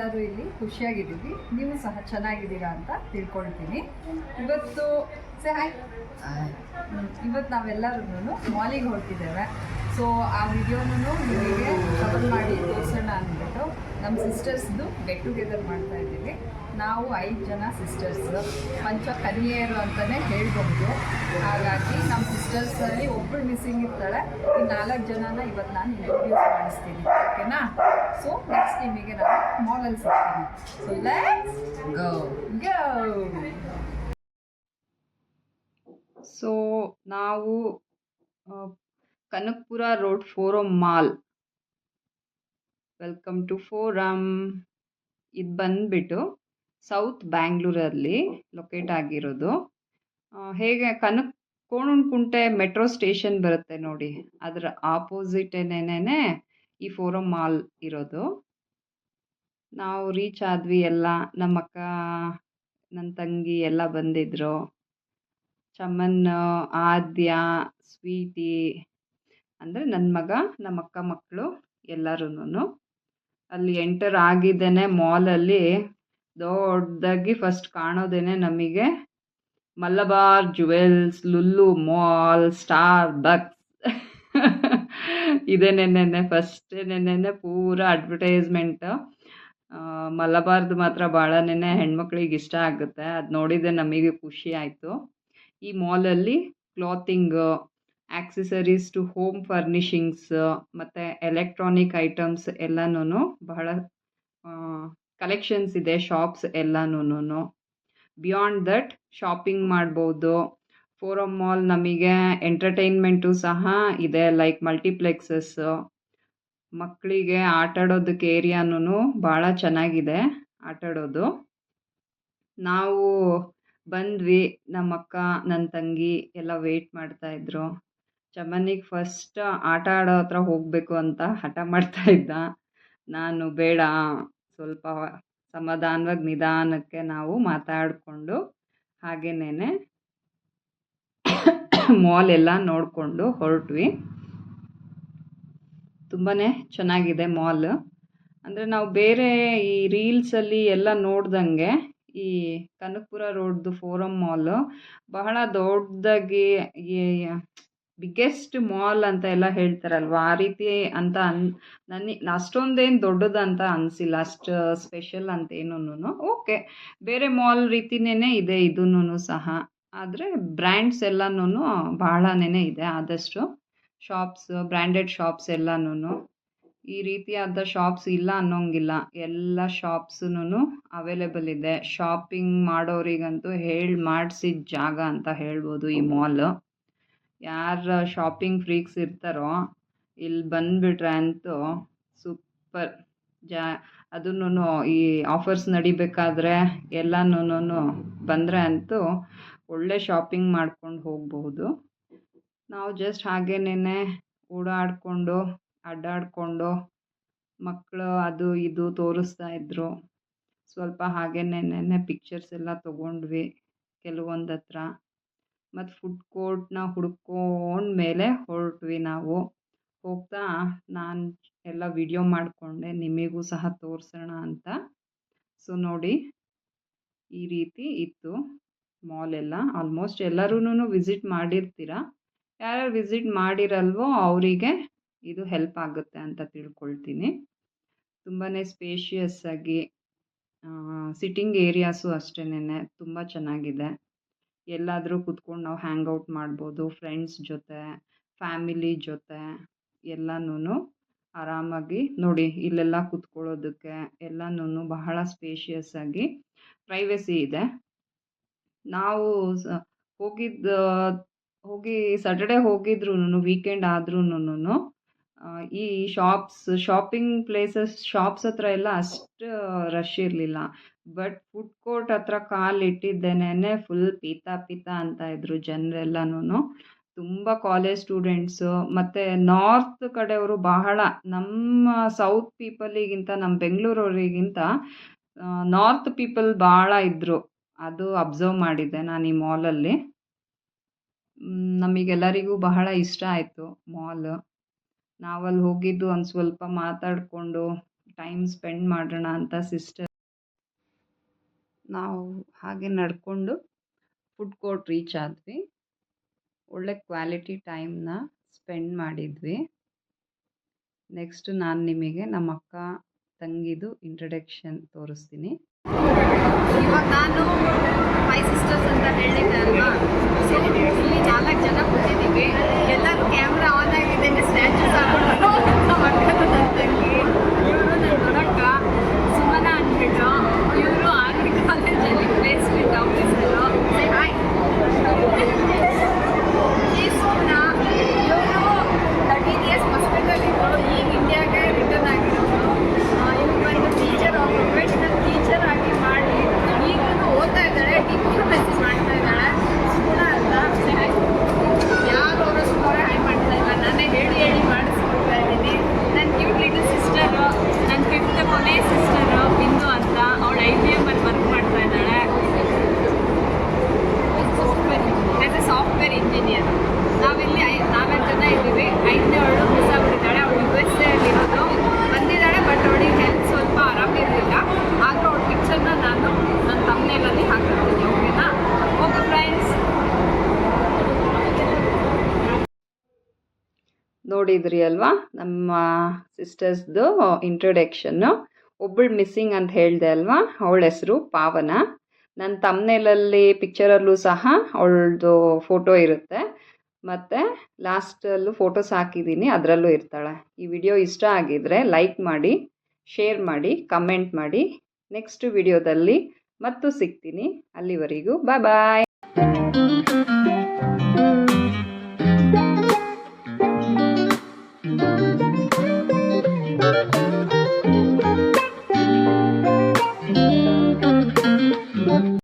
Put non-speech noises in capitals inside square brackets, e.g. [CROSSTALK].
ನಾವೆಲ್ಲರೂ ಇಲ್ಲಿ ಖುಷಿಯಾಗಿದ್ದೀವಿ. ನೀವು ಸಹ ಚೆನ್ನಾಗಿದ್ದೀರಾ ಅಂತ ತಿಳ್ಕೊಳ್ತೀನಿ. ಇವತ್ತು ಸೆ ಹಾಯ್ ಇವತ್ತು ನಾವೆಲ್ಲರೂ ಮಾಲಿಗೆ ಹೊರಟಿದ್ದೇವೆ. ಸೊ ಆ ವಿಡಿಯೋನೂ ನಿಮಗೆ ಕವರ್ ಮಾಡಿ ತೋರಿಸೋಣ ಅಂದ್ಬಿಟ್ಟು ನಮ್ಮ ಸಿಸ್ಟರ್ಸ್ದು ಗೆಟ್ ಟುಗೆದರ್ ಮಾಡ್ತಾ ಇದ್ದೀವಿ. ನಾವು ಐದು ಜನ ಸಿಸ್ಟರ್ಸ್ ಪಂಚ ಕನ್ಯೆಯರು ಅಂತಲೇ ಹೇಳ್ಬೋದು ಹಾಗಾಗಿ ನಮ್ಮ ಸಿಸ್ಟರ್ಸಲ್ಲಿ ಒಬ್ಬರು ಮಿಸ್ಸಿಂಗ್ ಇರ್ತಾಳೆ. ಈ ನಾಲ್ಕು ಜನನ ಇವತ್ತು ನಾನು ಇಂಟ್ರೊಡ್ಯೂಸ್ ಮಾಡಿಸ್ತೀನಿ. ನಿಮಗೆ ನಾನು ಮಾಲಲ್ಲಿ ಸಿಗ್ತೀನಿ. So let's go go so ನಾವು Kanakapura road forum mall welcome to forum ಇದು ಬಂದ್ಬಿಟ್ಟು ಸೌತ್ ಬ್ಯಾಂಗ್ಳೂರಲ್ಲಿ ಲೊಕೇಟ್ ಆಗಿರೋದು. ಹೇಗೆ ಕನಕ್ ಕೋಣನಕುಂಟೆ ಮೆಟ್ರೋ ಸ್ಟೇಷನ್ ಬರುತ್ತೆ ನೋಡಿ. ಅದರ ಆಪೋಸಿಟ್ ಏನೇನೇ ಈ ಫೋರಮ್ ಮಾಲ್ ಇರೋದು. ನಾವು ರೀಚ್ ಆದ್ವಿ ಎಲ್ಲ, ನಮ್ಮ ಅಕ್ಕ ನನ್ನ ತಂಗಿ ಎಲ್ಲ ಬಂದಿದ್ರು. ಚಮನ್, ಆದ್ಯ, ಸ್ವೀಟಿ, ಅಂದರೆ ನನ್ನ ಮಗ ನಮ್ಮ ಅಕ್ಕ ಮಕ್ಕಳು ಎಲ್ಲರೂ ಅಲ್ಲಿ ಎಂಟರ್ ಆಗಿದ್ದೇನೆ ಮಾಲಲ್ಲಿ ದೊಡ್ಡದಾಗಿ ಫಸ್ಟ್ ಕಾಣೋದೇನೆ ನಮಗೆ. Malabar jewels Lulu mall Starbucks ಇದೇ ನೆನ್ನೆ ಫಸ್ಟ್ ನೆನ್ನೆ ಪೂರ ಅಡ್ವರ್ಟೈಸ್ಮೆಂಟ್ ಮಲಬಾರ್ದು ಮಾತ್ರ ಭಾಳನೇ ಹೆಣ್ಮಕ್ಳಿಗೆ ಇಷ್ಟ ಆಗುತ್ತೆ. ಅದು ನೋಡಿದ್ರೆ ನಮಗೆ ಖುಷಿ ಆಯಿತು. ಈ ಮಾಲಲ್ಲಿ clothing, accessories to home furnishings ಮತ್ತು ಎಲೆಕ್ಟ್ರಾನಿಕ್ ಐಟಮ್ಸ್ ಎಲ್ಲನೂ ಬಹಳ ಕಲೆಕ್ಷನ್ಸ್ ಇದೆ, ಶಾಪ್ಸ್ ಎಲ್ಲನೂ ಬಿಯಾಂಡ್ ದಟ್ ಶಾಪಿಂಗ್ ಮಾಡ್ಬೋದು. ಫೋರಮ್ ಮಾಲ್ ನಮಗೆ ಎಂಟರ್ಟೈನ್ಮೆಂಟು ಸಹ ಇದೆ, ಲೈಕ್ ಮಲ್ಟಿಪ್ಲೆಕ್ಸಸ್ ಮಕ್ಕಳಿಗೆ ಆಟಾಡೋದಕ್ಕೆ ಏರಿಯಾನು ಭಾಳ ಚೆನ್ನಾಗಿದೆ ಆಟಾಡೋದು. ನಾವು ಬಂದ್ವಿ ನಮ್ಮ ಅಕ್ಕ ನನ್ನ ತಂಗಿ ಎಲ್ಲ ವೆಯ್ಟ್ ಮಾಡ್ತಾಯಿದ್ರು ಚಮನಿಗೆ ಫಸ್ಟ್ ಆಟ ಆಡೋ ಹತ್ರ ಹೋಗಬೇಕು ಅಂತ ಹಠ ಮಾಡ್ತಾ ಇದ್ದ. ನಾನು ಬೇಡ, ಸ್ವಲ್ಪ ಸಮಾಧಾನವಾಗಿ ನಿಧಾನಕ್ಕೆ ನಾವು ಮಾತಾಡಿಕೊಂಡು ಹಾಗೇನೇ ಮಾಲ್ [COUGHS] ಎಲ್ಲ ನೋಡಿಕೊಂಡು ಹೊರಟ್ವಿ. ತುಂಬಾ ಚೆನ್ನಾಗಿದೆ ಮಾಲ್. ಅಂದರೆ ನಾವು ಬೇರೆ ಈ ರೀಲ್ಸಲ್ಲಿ ಎಲ್ಲ ನೋಡ್ದಂಗೆ ಈ ಕನಕಪುರ ರೋಡ್ದು ಫೋರಮ್ ಮಾಲು ಬಹಳ ದೊಡ್ಡದಾಗಿ ಬಿಗ್ಗೆಸ್ಟ್ ಮಾಲ್ ಅಂತ ಎಲ್ಲ ಹೇಳ್ತಾರಲ್ವ? ಆ ರೀತಿ ಅಂತ ಅನ್ ನನಗೆ ಅಷ್ಟೊಂದೇನು ದೊಡ್ಡದಂತ ಅನಿಸಿಲ್ಲ. ಅಷ್ಟು ಸ್ಪೆಷಲ್ ಅಂತ ಏನೂ ಓಕೆ. ಬೇರೆ ಮಾಲ್ ರೀತಿನೇ ಇದೆ ಇದೂ ಸಹ. ಆದರೆ ಬ್ರ್ಯಾಂಡ್ಸ್ ಎಲ್ಲನೂ ಬಹಳನೇ ಇದೆ ಆದಷ್ಟು. ಶಾಪ್ಸ್ ಬ್ರ್ಯಾಂಡೆಡ್ ಶಾಪ್ಸ್ ಎಲ್ಲನೂ ಈ ರೀತಿಯಾದ ಶಾಪ್ಸ್ ಇಲ್ಲ ಅನ್ನೋಂಗಿಲ್ಲ. ಎಲ್ಲ ಶಾಪ್ಸೂ ಅವೈಲೇಬಲ್ ಇದೆ. ಶಾಪಿಂಗ್ ಮಾಡೋರಿಗಂತೂ ಹೇಳಿ ಮಾಡಿಸಿದ ಜಾಗ ಅಂತ ಹೇಳ್ಬೋದು ಈ ಮಾಲ್ ಯಾರ ಶಾಪಿಂಗ್ ಫ್ರೀಕ್ಸ್ ಇರ್ತಾರೋ ಇಲ್ಲಿ ಬಂದುಬಿಟ್ರೆ ಅಂತೂ ಸೂಪರ್ ಜಾ ಅದನ್ನು ಈ ಆಫರ್ಸ್ ನಡಿಬೇಕಾದ್ರೆ ಎಲ್ಲನೂ ಬಂದರೆ ಅಂತೂ ಒಳ್ಳೆ ಶಾಪಿಂಗ್ ಮಾಡ್ಕೊಂಡು ಹೋಗಬಹುದು ನಾವು ಜಸ್ಟ್ ಹಾಗೇನೇ ಓಡಾಡಿಕೊಂಡು, ಅಡ್ಡಾಡಿಕೊಂಡು ಮಕ್ಕಳು ಅದು ಇದು ತೋರಿಸ್ತಾ ಇದ್ದರು ಸ್ವಲ್ಪ ಹಾಗೇನೆ ಪಿಕ್ಚರ್ಸ್ ಎಲ್ಲ ತೊಗೊಂಡ್ವಿ ಕೆಲವೊಂದು ಹತ್ರ. ಮತ್ತು ಫುಡ್ ಕೋರ್ಟ್ನ ಹುಡ್ಕೊಂಡ ಮೇಲೆ ಹೊರಟ್ವಿ ನಾವು. ಹೋಗ್ತಾ ನಾನು ಎಲ್ಲ ವಿಡಿಯೋ ಮಾಡಿಕೊಂಡೆ, ನಿಮಗೂ ಸಹ ತೋರಿಸೋಣ ಅಂತ. ಸೊ ನೋಡಿ, ಈ ರೀತಿ ಇತ್ತು ಮಾಲ್ ಎಲ್ಲ. ಆಲ್ಮೋಸ್ಟ್ ಎಲ್ಲರೂ ವಿಸಿಟ್ ಮಾಡಿರ್ತೀರ? ಯಾರ್ಯಾರು ವಿಸಿಟ್ ಮಾಡಿರಲ್ವೋ ಅವರಿಗೆ ಇದು ಹೆಲ್ಪ್ ಆಗುತ್ತೆ ಅಂತ ತಿಳ್ಕೊಳ್ತೀನಿ. ತುಂಬಾ ಸ್ಪೇಷಿಯಸ್ ಆಗಿ ಸಿಟ್ಟಿಂಗ್ ಏರಿಯಾಸು ಅಷ್ಟೇನೆ ತುಂಬ ಚೆನ್ನಾಗಿದೆ. ಎಲ್ಲಾದರೂ ಕುತ್ಕೊಂಡು ನಾವು ಹ್ಯಾಂಗ್ ಔಟ್ ಮಾಡ್ಬೋದು ಫ್ರೆಂಡ್ಸ್ ಜೊತೆ ಫ್ಯಾಮಿಲಿ ಜೊತೆ ಎಲ್ಲನೂ ಆರಾಮಾಗಿ ನೋಡಿ, ಇಲ್ಲೆಲ್ಲ ಕುತ್ಕೊಳ್ಳೋದಕ್ಕೆ ಎಲ್ಲನೂ ಬಹಳ ಸ್ಪೇಷಿಯಸ್ ಆಗಿ ಪ್ರೈವೆಸಿ ಇದೆ. ನಾವು ಹೋಗಿದ್ದ ಹೋಗಿ ಸ್ಯಾಟರ್ಡೆ ಹೋಗಿದ್ರೂ ವೀಕೆಂಡ್ ಆದ್ರೂನು ಈ ಶಾಪ್ಸ್ ಶಾಪಿಂಗ್ ಪ್ಲೇಸಸ್ ಶಾಪ್ಸ್ ಹತ್ರ ಎಲ್ಲ ಅಷ್ಟು ರಶ್ ಇರಲಿಲ್ಲ. ಬಟ್ ಫುಡ್ ಕೋರ್ಟ್ ಹತ್ರ ಕಾಲು ಇಟ್ಟಿದ್ದೇನೆ ಫುಲ್ ಪೀತಾ ಪೀತಾ ಅಂತ ಇದ್ರು ಜನರೆಲ್ಲನೂ ತುಂಬ ಕಾಲೇಜ್ ಸ್ಟೂಡೆಂಟ್ಸು ಮತ್ತು ನಾರ್ತ್ ಕಡೆಯವರು ಬಹಳ, ನಮ್ಮ ಸೌತ್ ಪೀಪಲಿಗಿಂತ ನಮ್ಮ ಬೆಂಗಳೂರವರಿಗಿಂತ ನಾರ್ತ್ ಪೀಪಲ್ ಭಾಳ ಇದ್ದರು ಅದು ಅಬ್ಸರ್ವ್ ಮಾಡಿದ್ದೆ ನಾನು ಈ ಮಾಲಲ್ಲಿ ನಮಗೆಲ್ಲರಿಗೂ ಬಹಳ ಇಷ್ಟ ಆಯಿತು ಮಾಲ್. ನಾವಲ್ಲಿ ಹೋಗಿದ್ದು ಒಂದು ಸ್ವಲ್ಪ ಮಾತಾಡಿಕೊಂಡು ಟೈಮ್ ಸ್ಪೆಂಡ್ ಮಾಡೋಣ ಅಂತ ಸಿಸ್ಟರ್. ನಾವು ಹಾಗೆ ನಡ್ಕೊಂಡು ಫುಡ್ ಕೋರ್ಟ್ ರೀಚ್ ಆದ್ವಿ. ಒಳ್ಳೆ ಕ್ವಾಲಿಟಿ ಟೈಮ್ನ ಸ್ಪೆಂಡ್ ಮಾಡಿದ್ವಿ. ನೆಕ್ಸ್ಟ್ ನಾನು ನಿಮಗೆ ನಮ್ಮ ಅಕ್ಕ ತಂಗಿದು ಇಂಟ್ರಡಕ್ಷನ್ ತೋರಿಸ್ತೀನಿ. ಇವಾಗ ನಾನು ಫೈವ್ ಸಿಸ್ಟರ್ಸ್ ಅಂತ ಹೇಳಿದ್ದೆ ಅಲ್ವಾ? ಸೊ ಇಲ್ಲಿ ನಾಲ್ಕು ಜನ ಕೂತಿದ್ದೀವಿ. ಎಲ್ಲರೂ ಕ್ಯಾಮ್ರಾ ಆನ್ ಆಗಿದೆ ಸ್ಟ್ಯಾಚುಸ್ ಹಾಕೊಂಡು ಮಾಡ್ಕೊಂಡು ನನ್ನ ತಂಗಿ ಇವರು ನನ್ನ ದೊಡ್ಡಕ್ಕ ಸುಮನ ಅಂದ್ಬಿಟ್ಟು ಇವರು ಆಗ್ರಿ ಕಾಲೇಜಲ್ಲಿ ಪ್ಲೇಸ್ಮೆಂಟ್ ಆಫೀಸರು ಸೇ ಹಾಯ್ ಈ ಸುಮನ ಇವರು ತರ್ಟೀನ್ ಇಯರ್ಸ್ ಹಾಸ್ಪಿಟಲಿದ್ದು ಈಗ ಇಂಡಿಯಾಗೆ ರಿಟರ್ನ್ ಆಗಿರೋದು ಇವ್ರು ಬಂದು ಟೀಚರ್ ಪ್ರೊಫೆಷನಲ್ ಟೀಚರ್ ಆಗಿ ಮಾಡಿ ಈಗಲೂ ಓದ್ತಾ ಇದ್ದಾಳೆ ಡಿಪ್ಲೊಮೆಸಿ ಮಾಡ್ತಾ ಇದ್ದಾಳೆ ಸುಗುಣ ಅಂತ ಯಾರು ಅವರು ಸುಮಾರು ಹಾಯ್ ಮಾಡ್ತಾ ಇಲ್ಲ ನಾನೇ ಹೇಳಿ ಹೇಳಿ ಮಾಡಿಸ್ಕೊಡ್ತಾ ಇದ್ದೀನಿ ನನ್ನ ಕ್ಯೂಟ್ ಲಿಟಲ್ ಸಿಸ್ಟರು ನನ್ನ ಫಿಫ್ತ್ ಕೊನೆ ಸಿಸ್ಟರು ಬಿಂದು ಅಂತ ಅವಳು ಐ ಬಿ ಎಂ ಅಲ್ಲಿ ವರ್ಕ್ ಮಾಡ್ತಾ ಇದ್ದಾಳೆ software as a software engineer ನಾವಿಲ್ಲಿ ಐ ನಾಲ್ಕು ಜನ ಇದ್ದೀವಿ ಐದನೇ ಅವಳು ಮಿಸ್ ಆಗ್ಬಿಟ್ಟಿದ್ದಾಳೆ ಅವಳು ಯು ಎಸ್ ಎಲ್ಲಿರೋದು ಬಂದಿದ್ದಾಳೆ ಬಟ್ ಅವಳಿಗೆ ಹೆಲ್ತ್ ಸ್ವಲ್ಪ ಆರಾಮಿರಲಿಲ್ಲ ಆದರೂ ಅವಳ ಪಿಕ್ಚರ್ನ ನಾನು ನನ್ನ ತಮ್ಮನೇಲಲ್ಲಿ ಹಾಕಿರ್ತೀನಿ ಓಕೆನಾ ಓಕೆ ಫ್ರೆಂಡ್ಸ್ ನೋಡಿದ್ರಿ ಅಲ್ವಾ? ನಮ್ಮ ಸಿಸ್ಟರ್ಸ್ದು ಇಂಟ್ರೊಡಕ್ಷನ್ನು ಒಬ್ಬಳು ಮಿಸ್ಸಿಂಗ್ ಅಂತ ಹೇಳಿದೆ ಅಲ್ವಾ? ಅವಳ ಹೆಸರು ಪಾವನ. ನನ್ನ ತಮ್ಮನೇಲಲ್ಲಿ ಪಿಕ್ಚರಲ್ಲೂ ಸಹ ಅವಳದು ಫೋಟೋ ಇರುತ್ತೆ. ಮತ್ತು ಲಾಸ್ಟಲ್ಲೂ ಫೋಟೋಸ್ ಹಾಕಿದ್ದೀನಿ, ಅದರಲ್ಲೂ ಇರ್ತಾಳೆ. ಈ ವಿಡಿಯೋ ಇಷ್ಟ ಆಗಿದ್ರೆ ಲೈಕ್ ಮಾಡಿ ಶೇರ್ ಮಾಡಿ ಕಮೆಂಟ್ ಮಾಡಿ. ನೆಕ್ಸ್ಟ್ ವಿಡಿಯೋದಲ್ಲಿ ಮತ್ತು ಸಿಗ್ತೀನಿ. ಅಲ್ಲಿವರೆಗೂ ಬಾಯ್ ಬಾಯ್